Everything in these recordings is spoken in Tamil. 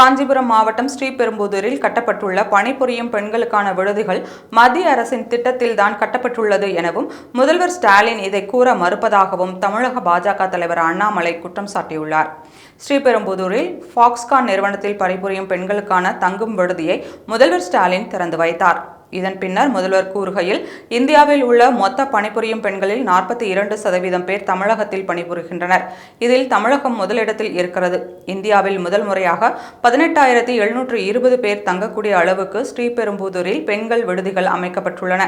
Kanchipuram மாவட்டம் ஸ்ரீபெரும்புதூரில் கட்டப்பட்டுள்ள பணிபுரியும் பெண்களுக்கான விடுதிகள் மத்திய அரசின் திட்டத்தில்தான் கட்டப்பட்டுள்ளது எனவும் முதல்வர் ஸ்டாலின் இதை கூற மறுப்பதாகவும் தமிழக பாஜக தலைவர் அண்ணாமலை குற்றம் சாட்டியுள்ளார். ஸ்ரீபெரும்புதூரில் ஃபாக்ஸ்கான் நிறுவனத்தில் பணிபுரியும் பெண்களுக்கான தங்கும் விடுதியை முதல்வர் ஸ்டாலின் திறந்து வைத்தார். இதன் பின்னர் முதல்வர் கூறுகையில் இந்தியாவில் உள்ள மொத்த பணிபுரியும் பெண்களில் நாற்பத்தி இரண்டு சதவீதம் பேர் தமிழகத்தில் பணிபுரிகின்றனர். இதில் தமிழகம் முதலிடத்தில் இருக்கிறது. இந்தியாவில் முதல் முறையாக பதினெட்டாயிரத்தி எழுநூற்று இருபது பேர் தங்கக்கூடிய அளவுக்கு ஸ்ரீபெரும்புதூரில் பெண்கள் விடுதிகள் அமைக்கப்பட்டுள்ளன.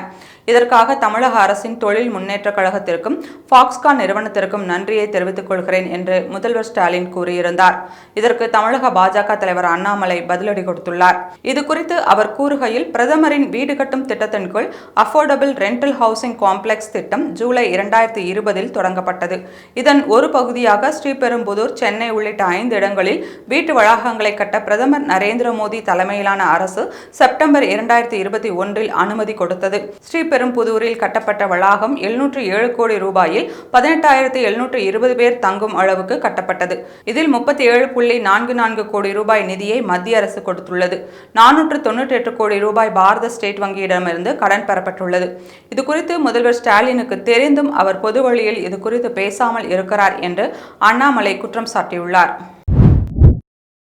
இதற்காக தமிழக அரசின் தொழில் முன்னேற்ற கழகத்திற்கும் ஃபாக்ஸ்கான் நிறுவனத்திற்கும் நன்றியை தெரிவித்துக் கொள்கிறேன் என்று முதல்வர் ஸ்டாலின் கூறியிருந்தார். இதற்கு தமிழக பாஜக தலைவர் அண்ணாமலை பதிலடி கொடுத்துள்ளார். இதுகுறித்து அவர் கூறுகையில் பிரதமரின் வீடு வீடு கட்டும் திட்டத்தின் கீழ் அஃபோர்டபிள் ரெண்டல் ஹவுசிங் காம்ப்ளெக்ஸ் திட்டம் ஜூலை இரண்டாயிரத்தி இருபதில் தொடங்கப்பட்டது. இதன் ஒரு பகுதியாக ஸ்ரீபெரும்புதூர் சென்னை உள்ளிட்ட ஐந்து இடங்களில் வீட்டு வளாகங்களை கட்ட பிரதமர் நரேந்திர மோடி தலைமையிலான அரசு செப்டம்பர் இரண்டாயிரத்தி இருபத்தி ஒன்றில் அனுமதி கொடுத்தது. ஸ்ரீபெரும்புதூரில் கட்டப்பட்ட வளாகம் எழுநூற்று ஏழு கோடி ரூபாயில் பதினெட்டாயிரத்தி எழுநூற்று இருபது பேர் தங்கும் அளவுக்கு கட்டப்பட்டது. இதில் முப்பத்தி ஏழு புள்ளி நான்கு நான்கு கோடி ரூபாய் நிதியை மத்திய அரசு கொடுத்துள்ளது. நானூற்று தொன்னூற்றி எட்டு கோடி ரூபாய் பாரத ஸ்டேட் ஸ்டேட் வங்கியிடமிருந்து கடன் பெறப்பட்டுள்ளது. இது குறித்து முதல்வர் ஸ்டாலினுக்கு தெரிந்தும் அவர் பொது வழியில் இது குறித்து பேசாமல் இருக்கிறார் என்று அண்ணாமலை குற்றம் சாட்டியுள்ளார்.